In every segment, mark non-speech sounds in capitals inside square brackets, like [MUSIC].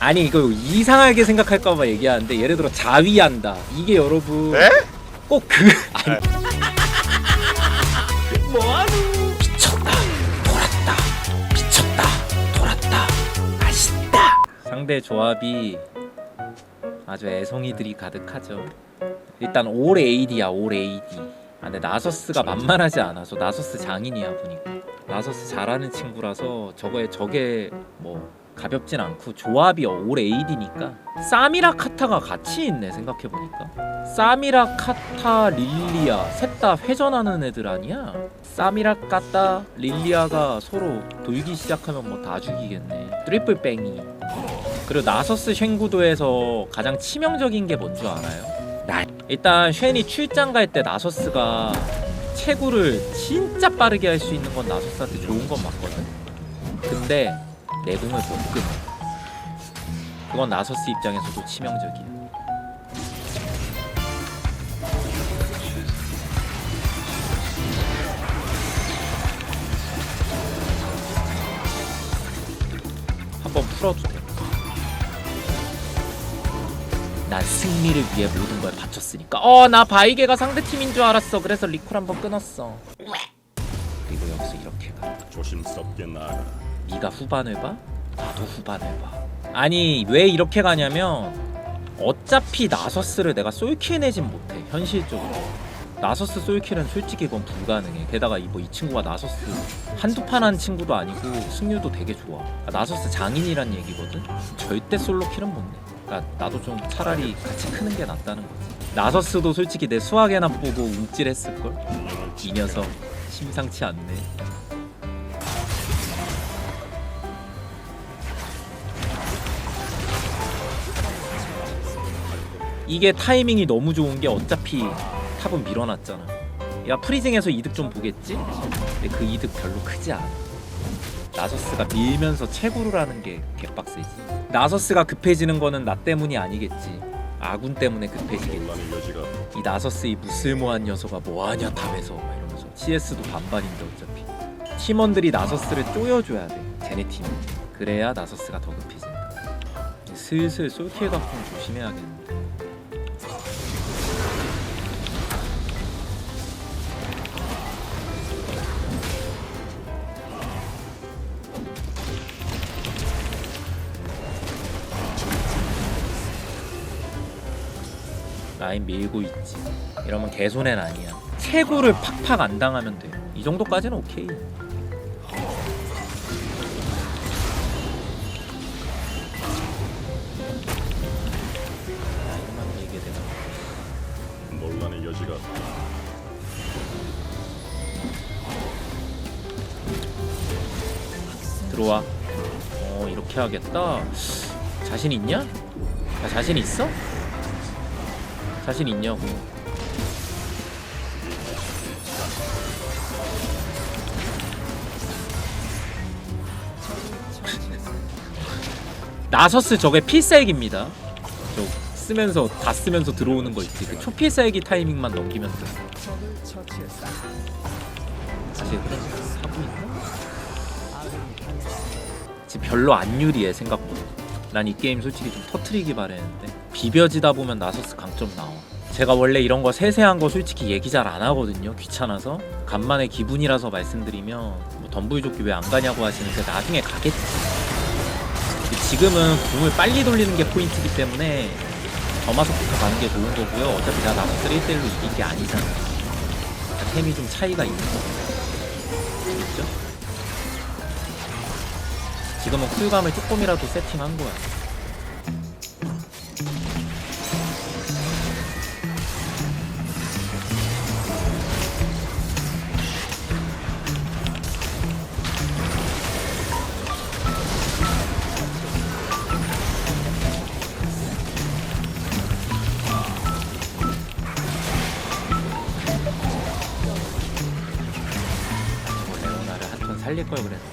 아니 이거 이상하게 생각할까봐 얘기하는데 예를 들어 자위한다. 이게 여러분 에? 꼭그 [LAUGHS] 아니 뭐하노? 미쳤다 돌았다 미쳤다 돌았다 맛있다. 상대 조합이 아주 애송이들이 가득하죠. 일단 올 AD야 올 AD 아 근데 나서스가 만만하지 않아서 나서스 장인이야 보니까. 나서스 잘하는 친구라서 저거에 저게 뭐 가볍진 않고 조합이 올 AD니까 쌈이라 카타가 같이 있네 생각해보니까. 쌈이라 카타 릴리아 셋 다 회전하는 애들 아니야? 쌈이라 카타 릴리아가 서로 돌기 시작하면 뭐 다 죽이겠네. 트리플 뺑이. 그리고 나서스 쉔구도에서 가장 치명적인 게 뭔 줄 알아요? 나 일단 쉔이 출장 갈 때 나서스가 채구를 진짜 빠르게 할 수 있는 건 나서스한테 좋은 건 맞거든. 근데 내공을 못 끊어 그건 나서스 입장에서도 치명적이야 한번 풀어도 돼. 난 승리를 위해 모든 걸 바쳤으니까. 어, 나 바이게가 상대 팀인 줄 알았어. 그래서 리콜 한번 끊었어. 그리고 여기서 이렇게 가. 조심스럽게 나아가. 네가 후반을 봐? 나도 후반을 봐. 아니 왜 이렇게 가냐면 어차피 나서스를 내가 솔킬 내진 못해 현실적으로. 나서스 솔킬은 솔직히 그건 불가능해. 게다가 이 뭐 이 친구가 나서스 한두 판 한 친구도 아니고 승률도 되게 좋아. 그러니까 나서스 장인이란 얘기거든. 절대 솔로 킬은 못 내. 그러니까 나도 좀 차라리 같이 크는 게 낫다는 거지. 나서스도 솔직히 내 수학에나 보고 움찔했을 걸. 이 녀석 심상치 않네. 이게 타이밍이 너무 좋은 게 어차피 탑은 밀어놨잖아. 야 프리징에서 이득 좀 보겠지? 근데 그 이득 별로 크지 않아. 나서스가 밀면서 채구를 하는 게 개빡세지. 나서스가 급해지는 거는 나 때문이 아니겠지. 아군 때문에 급해지겠지. 이 나서스 이 무슬모한 녀석아 뭐하냐 탑에서 막 이러면서 CS도 반반인데 어차피 팀원들이 나서스를 쪼여줘야 돼 쟤네 팀이 그래야 나서스가 더 급해진다 슬슬 솔킬 각좀 조심해야겠는데 라인 밀고 있지. 이러면 개손해는 아니야. 채구를 팍팍 안 당하면 돼이 정도까지는 오케이. 라인만 밀게 되나? 논란의 여지가 들어와. 어 이렇게 하겠다. 자신 있냐? 야, 자신 있어? 자신 있냐고. [LAUGHS] 나서스 저게 필살기입니다. 저 쓰면서 다 쓰면서 들어오는 거 있지. 그 초필살기 타이밍만 넘기면 돼. 사실 그런 거 하고 있나? 지금 별로 안 유리해 생각보다 난 이 게임 솔직히 좀 터트리기 바랬는데 비벼지다 보면 나서스 강점 나와. 제가 원래 이런 거 세세한 거 솔직히 얘기 잘 안 하거든요. 귀찮아서. 간만에 기분이라서 말씀드리면 뭐 덤불조끼 왜 안 가냐고 하시는데 나중에 가겠지. 지금은 궁을 빨리 돌리는 게 포인트이기 때문에 점화석부터 가는 게 좋은 거고요. 어차피 나 나서스를 1대1로 이긴 게 아니잖아 템이 좀 차이가 있는 거죠 지금은 쿨감을 조금이라도 세팅한 거야. 뭐 레오나를 한 턴 살릴 걸 그랬는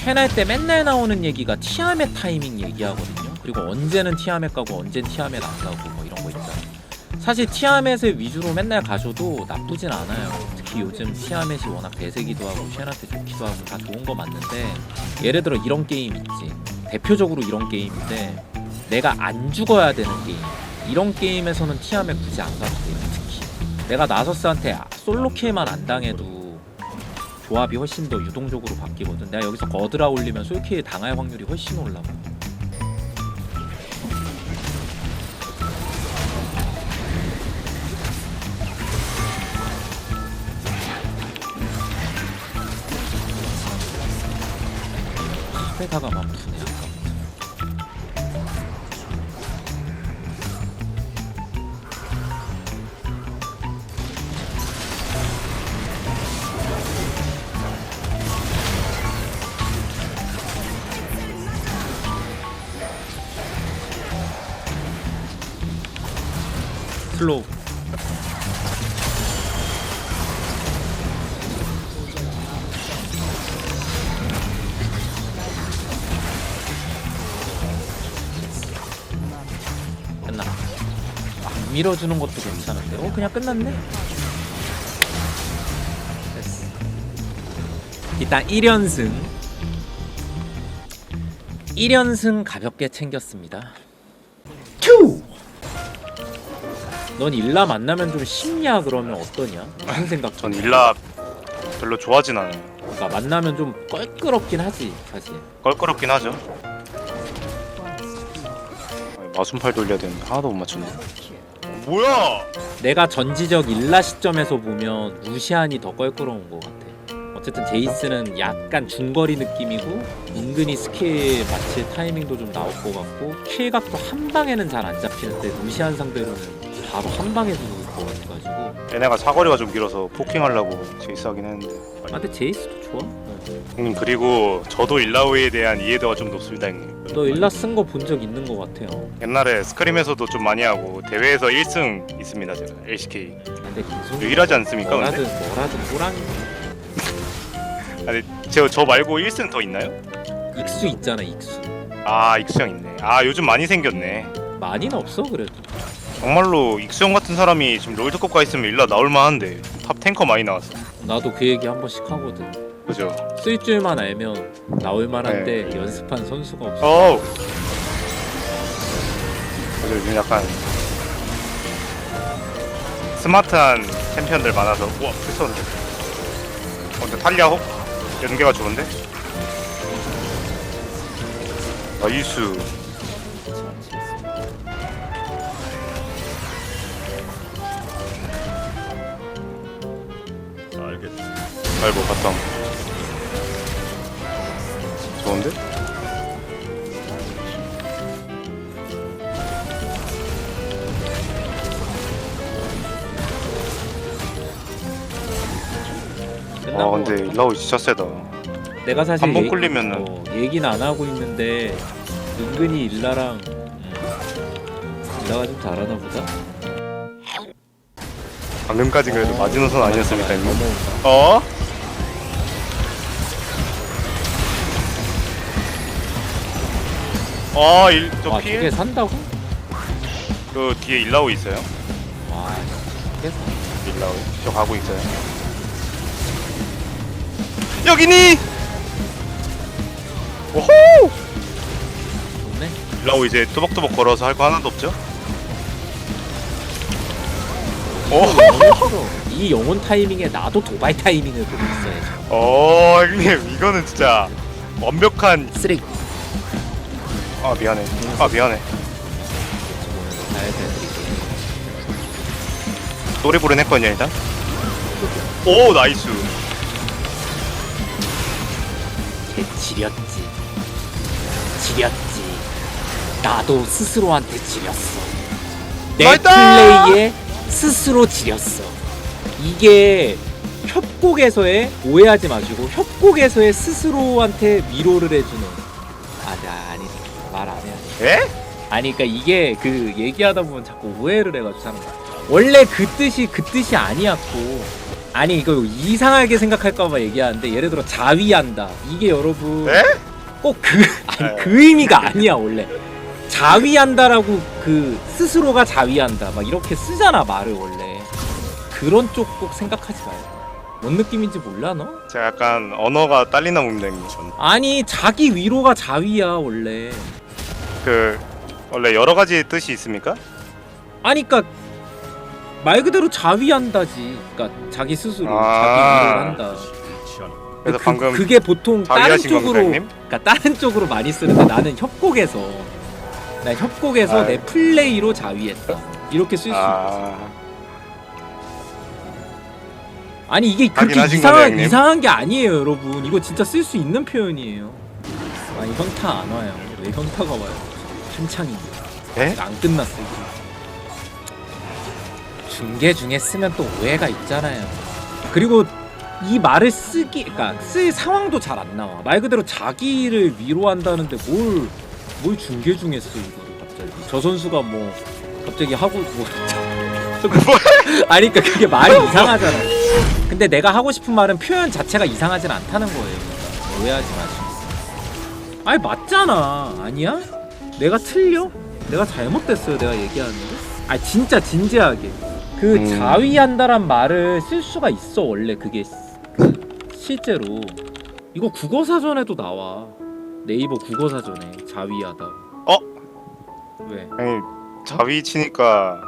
데. 캔할 때 맨날 나오는 얘기가 티아멧 타이밍 얘기하거든요. 그리고 언제는 티아멧 가고 언젠 티아멧 안 가고 뭐 이런 거 있잖아. 사실 티아멧을 위주로 맨날 가셔도 나쁘진 않아요. 특히 요즘 티아멧이 워낙 대세기도 하고 캔한테 좋기도 하고 다 좋은 거 맞는데 예를 들어 이런 게임 있지. 대표적으로 이런 게임인데 내가 안 죽어야 되는 게임 이런 게임에서는 티암에 굳이 안 가도 돼요 특히 내가 나서스한테 솔로 킬만 안 당해도 조합이 훨씬 더 유동적으로 바뀌거든. 내가 여기서 거드라 올리면 솔킬 당할 확률이 훨씬 올라가 카페다가 맘 슬로우 끝나? 막 밀어주는 것도 괜찮은데. 어 그냥 끝났네? 됐어. 일단 1연승. 1연승 가볍게 챙겼습니다 넌 일라 만나면 좀 쉽냐 그러면 어떠냐? 무슨 생각? 전 일라 별로 좋아하진 않아요. 그러니까 만나면 좀 껄끄럽긴 하지 사실. 껄끄럽긴 하죠. 마순팔 돌려야 되는데 하나도 못 맞췄네. 뭐야? 내가 전지적 일라 시점에서 보면 루시안이 더 껄끄러운 것 같아. 어쨌든 제이스는 약간 중거리 느낌이고 은근히 스킬 맞힐 타이밍도 좀 나올 것 같고 킬각도 한 방에는 잘 안 잡히는데 루시안 상대로는 바로 한 방에 죽을 것 같아가지고 얘네가 사거리가 좀 길어서 포킹하려고 제이스 하긴 했는데. 아 근데 제이스도 좋아. 어. 형님 그리고 저도 일라오에 대한 이해도가 좀 높습니다 형님. 너 일라 쓴 거 본 적 있는 것 같아요. 옛날에 스크림에서도 좀 많이 하고 대회에서 1승 있습니다 제가 LCK. 근데 김성수 유일하지 않습니까 뭐라든 근데? 뭐라든 호랑이 아니 저, 저 말고 1승 더 있나요? 익수 있잖아 익수. 아 익수형 있네. 아 요즘 많이 생겼네. 많이는 없어 그래도. 정말로 익수형 같은 사람이 지금 롤드컵 가 있으면 일라 나올 만한데 탑 탱커 많이 나왔어. 나도 그 얘기 한 번씩 하거든. 그죠? 쓸 줄만 알면 나올 만한데 네. 연습한 선수가 없어. 어우. 그죠 요즘 약간 스마트한 챔피언들 많아서 우와 풀썼는데 어 근데 탈리아 혹 연계가 좋은데? 나이스 알겠다. 아이고 바텀 좋은데? 근데. 일라오 진짜 세다 내가 사실 한번 얘기- 끌리면은. 어, 얘기는 안 하고 있는데 은근히 일라랑 음, 일라가 좀 잘하나 보다. 방금까지 그래도 마지노선 아니었습니까 형님? 넘어온다. 어? 아, 일, 저 와 피해? 저게 산다고? 그 뒤에 일라오 있어요? 와 저게 산. 일라오. 저 가고 있어요. 여기니! 오호! 좋네. 일라오 이제 또박또박 걸어서 할 거 하나도 없죠? 오! 영혼을 풀어. 이 영혼 타이밍에 나도 도발 타이밍을 보고 있어야지. 어, 형님, 이거는 진짜 완벽한. 쓰레기. 아, 미안해. 아, 미안해. 저번에도 잘 해드릴게. 노래 부른 했거든요, 일단. 오, 나이스. 걔 지렸지. 지렸지. 나도 스스로한테 지렸어. 내 나이다! 플레이에 스스로 지렸어. 이게 협곡에서의 오해하지 마시고 협곡에서의 스스로한테 위로를 해주는. 아, 나 아니 말 안 해야 돼. 에? 아니 그러니까 이게 그 얘기하다 보면 자꾸 오해를 해가지고 사는 거야. 원래 그 뜻이 그 뜻이 아니었고 아니 이거 이상하게 생각할까봐 얘기하는데 예를 들어 자위한다 이게 여러분 에? 꼭그 아니 에. 그 의미가 아니야 원래 자위한다라고 그 스스로가 자위한다 막 이렇게 쓰잖아 말을 원래 그런 쪽 꼭 생각하지 말고 뭔 느낌인지 몰라 너? 제가 약간 언어가 딸리나 봅니다 형님 아니 자기 위로가 자위야 원래 그 원래 여러 가지 뜻이 있습니까? 아니 그니까 말 그대로 자위한다지 그니까 자기 스스로 아. 자기 위로를 한다 그래서 그, 방금 그게 보통 다른 자위하신 쪽으로? 그러니까 다른 쪽으로 많이 쓰는데 나는 협곡에서 나 협곡에서 아. 내 플레이로 자위했다 이렇게 쓸 수 있어 아 아니 이게 그렇게 하신 이상한 형님. 이상한 게 아니에요 여러분 이거 진짜 쓸 수 있는 표현이에요 아니 현타 안 와요 왜 현타가 와요 한창인데 에? 안 끝났어 이거 중계 중에 쓰면 또 오해가 있잖아요. 그리고 이 말을 쓰기 그러니까 쓸 상황도 잘 안 나와. 말 그대로 자기를 위로한다는데 뭘 뭘 중계 중에 써 이거를 갑자기? 저 선수가 뭐 갑자기 하고 뭐 [LAUGHS] 아니 그러니까 그게 말이 이상하잖아 근데 내가 하고 싶은 말은 표현 자체가 이상하진 않다는 거예요. 그러니까 오해하지 마시고. 아니 맞잖아. 아니야? 내가 틀려? 내가 잘못됐어요 내가 얘기하는데? 아 진짜 진지하게 그 음. 자위한다란 말을 쓸 수가 있어 원래 그게 그 실제로 이거 국어 사전에도 나와 네이버 국어 사전에 자위하다 어? 왜? 형님 자위 치니까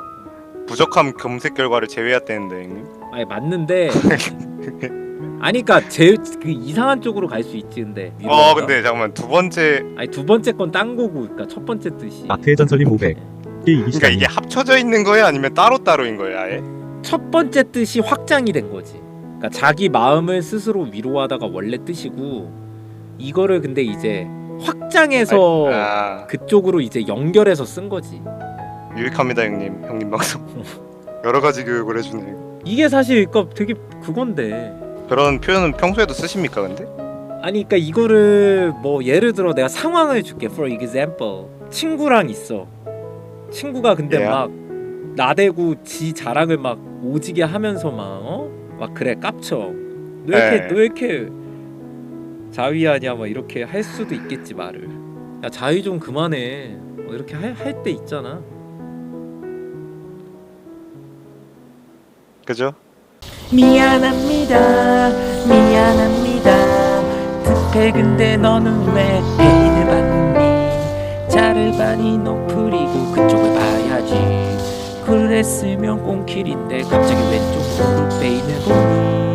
부적함 검색 결과를 제외했다는데 형님 아니 맞는데 [LAUGHS] 아니 그니까 제일 그 이상한 쪽으로 갈 수 있지 근데 어. 근데 잠깐만 두 번째 아니 두 번째 건 딴 거고 그니까 첫 번째 뜻이 마크의 전설님 500. 이게 그러니까. 이게 합쳐져 있는 거예요 아니면 따로따로인 거예요 아예? 첫 번째 뜻이 확장이 된 거지. 그러니까 자기 마음을 스스로 위로하다가 원래 뜻이고 이거를 근데 이제 확장해서 아 그쪽으로 이제 연결해서 쓴 거지. 유익합니다 형님 형님 방송 여러 가지 교육을 해 주네요 이게 사실 그러니까 되게 그건데. 그런 표현은 평소에도 쓰십니까 근데? 아니 그러니까 이거를 뭐 예를 들어 내가 상황을 줄게. For example. 친구랑 있어. 친구가 근데 예. 막 나대고 지 자랑을 막 오지게 하면서 막 어? 막 그래 깝쳐. 너 이렇게 네. 너 이렇게 자위하냐 막 이렇게 할 수도 있겠지 말을. 야 자위 좀 그만해. 뭐 이렇게 할 때 있잖아. 그죠? 미안합니다. 미안합니다. 특혜 근데 너는 왜페 자르바니 너프리고 그쪽을 봐야지. 그랬으면 꽁킬인데 갑자기 왼쪽으로 페이드 보니?